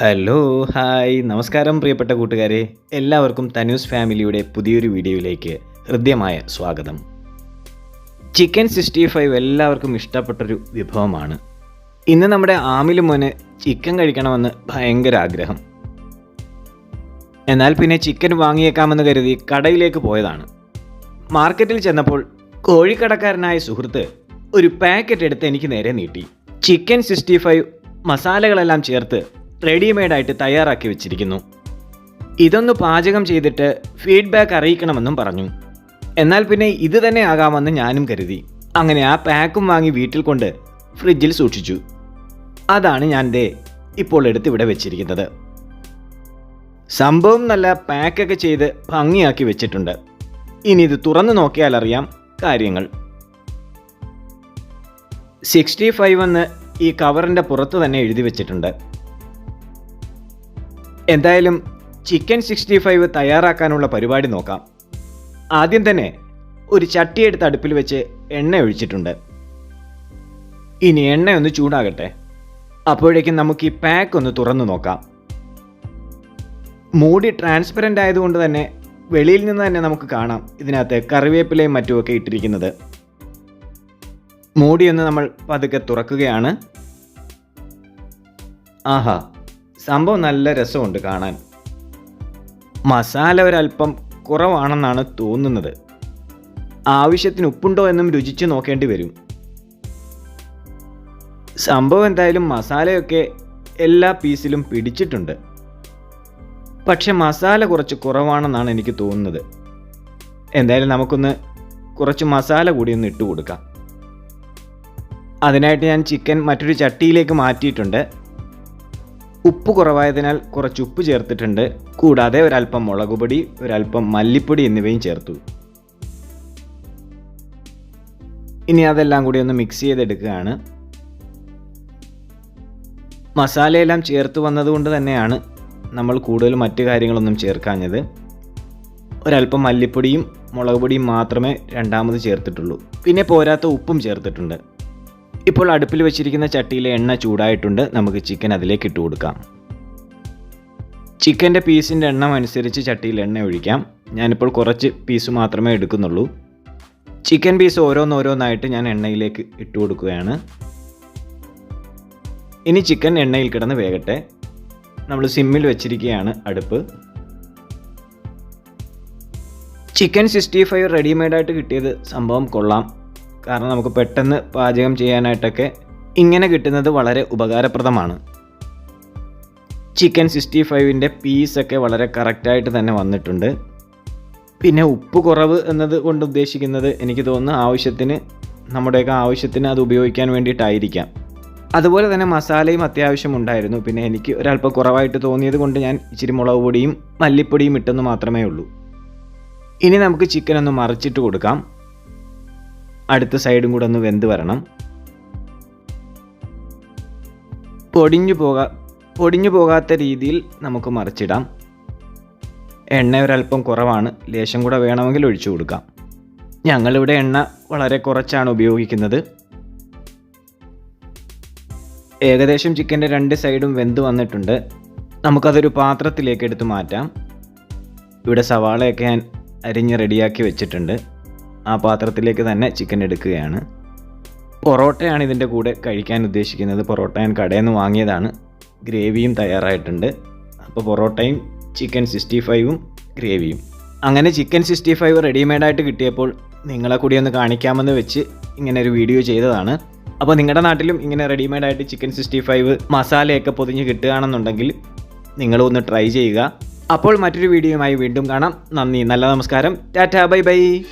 Hello hi നമസ്കാരം പ്രിയപ്പെട്ട കൂട്ടുകാരെ. എല്ലാവർക്കും തനൂസ് ഫാമിലിയുടെ പുതിയൊരു വീഡിയോയിലേക്ക് ഹൃദ്യമായ സ്വാഗതം. ചിക്കൻ സിക്സ്റ്റി ഫൈവ് എല്ലാവർക്കും ഇഷ്ടപ്പെട്ടൊരു വിഭവമാണ്. ഇന്ന് നമ്മുടെ ആമിലു മോന് ചിക്കൻ കഴിക്കണമെന്ന് ഭയങ്കര ആഗ്രഹം. എന്നാൽ പിന്നെ ചിക്കൻ വാങ്ങിയേക്കാമെന്ന് കരുതി കടയിലേക്ക് പോയതാണ്. മാർക്കറ്റിൽ ചെന്നപ്പോൾ കോഴിക്കടക്കാരനായ സുഹൃത്ത് ഒരു പാക്കറ്റ് എടുത്ത് എനിക്ക് നേരെ നീട്ടി. ചിക്കൻ സിക്സ്റ്റി ഫൈവ് മസാലകളെല്ലാം ചേർത്ത് റെഡിമെയ്ഡായിട്ട് തയ്യാറാക്കി വെച്ചിരിക്കുന്നു. ഇതൊന്ന് പാചകം ചെയ്തിട്ട് ഫീഡ്ബാക്ക് അറിയിക്കണമെന്നും പറഞ്ഞു. എന്നാൽ പിന്നെ ഇത് തന്നെ ആകാമെന്ന് ഞാനും കരുതി. അങ്ങനെ ആ പാക്കും വാങ്ങി വീട്ടിൽ കൊണ്ട് ഫ്രിഡ്ജിൽ സൂക്ഷിച്ചു. അതാണ് ഞാൻ ദേ ഇപ്പോൾ എടുത്ത് ഇവിടെ വെച്ചിരിക്കുന്നത്. സംഭവം നല്ല പാക്കൊക്കെ ചെയ്ത് ഭംഗിയാക്കി വെച്ചിട്ടുണ്ട്. ഇനി ഇത് തുറന്നു നോക്കിയാൽ അറിയാം കാര്യങ്ങൾ. സിക്സ്റ്റി ഫൈവ് എന്ന് ഈ കവറിന്റെ പുറത്ത് തന്നെ എഴുതി വെച്ചിട്ടുണ്ട്. എന്തായാലും ചിക്കൻ സിക്സ്റ്റി ഫൈവ് തയ്യാറാക്കാനുള്ള പരിപാടി നോക്കാം. ആദ്യം തന്നെ ഒരു ചട്ടിയെടുത്ത് അടുപ്പിൽ വെച്ച് എണ്ണ ഒഴിച്ചിട്ടുണ്ട്. ഇനി എണ്ണ ഒന്ന് ചൂടാകട്ടെ. അപ്പോഴേക്കും നമുക്ക് ഈ പാക്ക് ഒന്ന് തുറന്നു നോക്കാം. മൂടി ട്രാൻസ്പെറന്റ് ആയതുകൊണ്ട് തന്നെ വെളിയിൽ നിന്ന് തന്നെ നമുക്ക് കാണാം ഇതിനകത്ത് കറിവേപ്പിലയും മറ്റുമൊക്കെ ഇട്ടിരിക്കുന്നത്. മൂടിയൊന്ന് നമ്മൾ പതുക്കെ തുറക്കുകയാണ്. ആഹാ സംഭവം നല്ല രസമുണ്ട് കാണാൻ. മസാല ഒരല്പം കുറവാണെന്നാണ് തോന്നുന്നത്. ആവശ്യത്തിന് ഉപ്പുണ്ടോ എന്നും രുചിച്ച് നോക്കേണ്ടി വരും. സംഭവം എന്തായാലും മസാലയൊക്കെ എല്ലാ പീസിലും പിടിച്ചിട്ടുണ്ട്. പക്ഷെ മസാല കുറച്ച് കുറവാണെന്നാണ് എനിക്ക് തോന്നുന്നത്. എന്തായാലും നമുക്കൊന്ന് കുറച്ച് മസാല കൂടി ഒന്ന് ഇട്ട് കൊടുക്കാം. അതിനായിട്ട് ഞാൻ ചിക്കൻ മറ്റൊരു ചട്ടിയിലേക്ക് മാറ്റിയിട്ടുണ്ട്. ഉപ്പ് കുറവായതിനാൽ കുറച്ച് ഉപ്പ് ചേർത്തിട്ടുണ്ട്. കൂടാതെ ഒരല്പം മുളകുപൊടി ഒരല്പം മല്ലിപ്പൊടി എന്നിവയും ചേർത്തു. ഇനി അതെല്ലാം കൂടി ഒന്ന് മിക്സ് ചെയ്തെടുക്കുകയാണ്. മസാലയെല്ലാം ചേർത്ത് വന്നതുകൊണ്ട് തന്നെയാണ് നമ്മൾ കൂടുതൽ മറ്റു കാര്യങ്ങളൊന്നും ചേർക്കാഞ്ഞത്. ഒരല്പം മല്ലിപ്പൊടിയും മുളക് പൊടിയും മാത്രമേ രണ്ടാമത് ചേർത്തിട്ടുള്ളൂ. പിന്നെ പോരാത്ത ഉപ്പും ചേർത്തിട്ടുണ്ട്. ഇപ്പോൾ അടുപ്പിൽ വെച്ചിരിക്കുന്ന ചട്ടിയിലെ എണ്ണ ചൂടായിട്ടുണ്ട്. നമുക്ക് ചിക്കൻ അതിലേക്ക് ഇട്ട് കൊടുക്കാം. ചിക്കന്റെ പീസിന്റെ എണ്ണം അനുസരിച്ച് ചട്ടിയിൽ എണ്ണ ഒഴിക്കാം. ഞാനിപ്പോൾ കുറച്ച് പീസ് മാത്രമേ എടുക്കുന്നുള്ളൂ. ചിക്കൻ പീസ് ഓരോന്നോരോന്നായിട്ട് ഞാൻ എണ്ണയിലേക്ക് ഇട്ട് കൊടുക്കുകയാണ്. ഇനി ചിക്കൻ എണ്ണയിൽ കിടന്ന് വേകട്ടെ. നമ്മൾ സിമ്മിൽ വെച്ചിരിക്കുകയാണ് അടുപ്പ്. ചിക്കൻ സിക്സ്റ്റി ഫൈവ് റെഡിമെയ്ഡായിട്ട് കിട്ടിയത് സംഭവം കൊള്ളാം. കാരണം നമുക്ക് പെട്ടെന്ന് പാചകം ചെയ്യാനായിട്ടൊക്കെ ഇങ്ങനെ കിട്ടുന്നത് വളരെ ഉപകാരപ്രദമാണ്. ചിക്കൻ സിക്സ്റ്റി ഫൈവിന്റെ പീസൊക്കെ വളരെ കറക്റ്റായിട്ട് തന്നെ വന്നിട്ടുണ്ട്. പിന്നെ ഉപ്പ് കുറവ് എന്നത് കൊണ്ട് ഉദ്ദേശിക്കുന്നത് എനിക്ക് തോന്നുന്നു ആവശ്യത്തിന് നമ്മുടെയൊക്കെ ആവശ്യത്തിന് അത് ഉപയോഗിക്കാൻ വേണ്ടിയിട്ടായിരിക്കാം. അതുപോലെ തന്നെ മസാലയും അത്യാവശ്യം ഉണ്ടായിരുന്നു. പിന്നെ എനിക്ക് ഒരല്പം കുറവായിട്ട് തോന്നിയത് കൊണ്ട് ഞാൻ ഇച്ചിരി മുളക് പൊടിയും മല്ലിപ്പൊടിയും ഇട്ടെന്ന് മാത്രമേ ഉള്ളൂ. ഇനി നമുക്ക് ചിക്കൻ ഒന്ന് മറിച്ചിട്ട് കൊടുക്കാം. അടുത്ത സൈഡും കൂടെ ഒന്ന് വെന്ത് വരണം. പൊടിഞ്ഞു പോകാ പൊടിഞ്ഞു പോകാത്ത രീതിയിൽ നമുക്ക് മറിച്ചിടാം. എണ്ണ ഒരല്പം കുറവാണ് ലേശം കൂടെ വേണമെങ്കിൽ ഒഴിച്ചു കൊടുക്കാം. ഞങ്ങളിവിടെ എണ്ണ വളരെ കുറച്ചാണ് ഉപയോഗിക്കുന്നത്. ഏകദേശം ചിക്കന്റെ രണ്ട് സൈഡും വെന്ത് വന്നിട്ടുണ്ട്. നമുക്കതൊരു പാത്രത്തിലേക്ക് എടുത്ത് മാറ്റാം. ഇവിടെ സവാളയൊക്കെ ഞാൻ അരിഞ്ഞ് റെഡിയാക്കി വെച്ചിട്ടുണ്ട്. ആ പാത്രത്തിലേക്ക് തന്നെ ചിക്കൻ എടുക്കുകയാണ്. പൊറോട്ടയാണ് ഇതിന്റെ കൂടെ കഴിക്കാൻ ഉദ്ദേശിക്കുന്നത്. പൊറോട്ട ഞാൻ കടയിൽ നിന്ന് വാങ്ങിയതാണ്. ഗ്രേവിയും തയ്യാറായിട്ടുണ്ട്. അപ്പോൾ പൊറോട്ടയും ചിക്കൻ സിക്സ്റ്റി ഫൈവും ഗ്രേവിയും. അങ്ങനെ ചിക്കൻ സിക്സ്റ്റി ഫൈവ് റെഡിമെയ്ഡായിട്ട് കിട്ടിയപ്പോൾ നിങ്ങളെ കൂടി ഒന്ന് കാണിക്കാമെന്ന് വെച്ച് ഇങ്ങനെ ഒരു വീഡിയോ ചെയ്തതാണ്. അപ്പോൾ നിങ്ങളുടെ നാട്ടിലും ഇങ്ങനെ റെഡിമെയ്ഡായിട്ട് ചിക്കൻ സിക്സ്റ്റി ഫൈവ് മസാലയൊക്കെ പൊതിഞ്ഞ് കിട്ടുകയാണെന്നുണ്ടെങ്കിൽ നിങ്ങളൊന്ന് ട്രൈ ചെയ്യുക. അപ്പോൾ മറ്റൊരു വീഡിയോയുമായി വീണ്ടും കാണാം. നന്ദി. നല്ല നമസ്കാരം. Tata bye bye.